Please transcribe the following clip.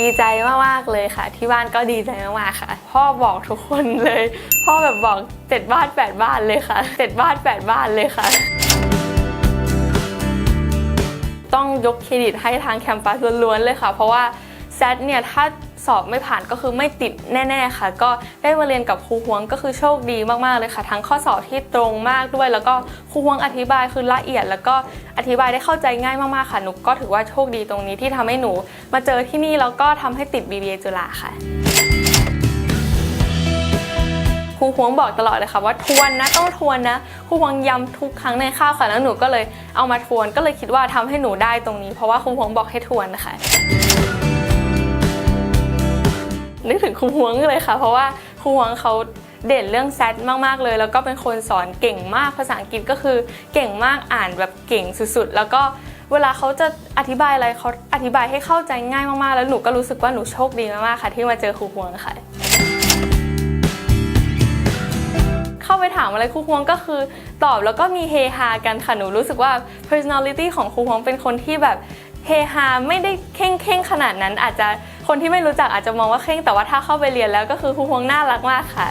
ดีใจมากๆเลยค่ะ ที่บ้านก็ดีใจมากๆค่ะ พ่อบอกทุกคนเลย พ่อแบบบอกเจ็ดบ้านแปดบ้านเลยค่ะเจ็ดบ้านแปดบ้านเลยค่ะ ต้องยกเครดิตให้ทางแคมปัสล้วนๆเลยค่ะ เพราะว่า แซดเนี่ยถ้าสอบไม่ผ่านก็คือไม่ติดแน่ ๆ ค่ะ ก็ได้มาเรียนกับครูฮวงก็คือโชคดีมากๆเลยค่ะ ทั้งข้อสอบที่ตรงมากด้วย แล้วก็ครูฮวงอธิบายคือละเอียด แล้วก็อธิบายได้เข้าใจง่ายมากๆค่ะหนูก็ถือว่าโชคดีตรงนี้ที่ทำให้หนู มาเจอที่นี่แล้วก็ทำให้ติด BBA จุฬาค่ะครูฮวงบอกตลอดเลยค่ะว่าทวนนะต้องทวนนะครูฮวงย้ำทุกครั้งในข้าวค่ะแล้วหนูก็เลยเอามาทวนก็เลยคิดว่าทำให้หนูได้ตรงนี้ เพราะว่าครูฮวงบอกให้ทวนนะคะ ครูฮวงเลยค่ะ เพราะว่าครูฮวงเขาเด่นเรื่องแซดมากๆเลย แล้วก็เป็นคนสอนเก่งมากภาษาอังกฤษก็คือเก่งมากอ่านแบบเก่งสุดๆ แล้วก็เวลาเขาจะอธิบายอะไรเขาอธิบายให้เข้าใจง่ายมากๆ แล้วหนูก็รู้สึกว่าหนูโชคดีมากๆค่ะ ที่มาเจอครูฮวงค่ะ เข้าไปถามอะไรครูฮวงก็คือตอบแล้วก็มีเฮฮากันค่ะ หนูรู้สึกว่า personality ของครูฮวงเป็นคนที่แบบเฮฮาไม่ได้เข่งเข่งขนาดนั้นอาจจะ คนที่ไม่รู้จักอาจจะมองว่าเข่งแต่ว่าถ้าเข้าไปเรียนแล้วก็คือครูฮวงน่ารักมากค่ะ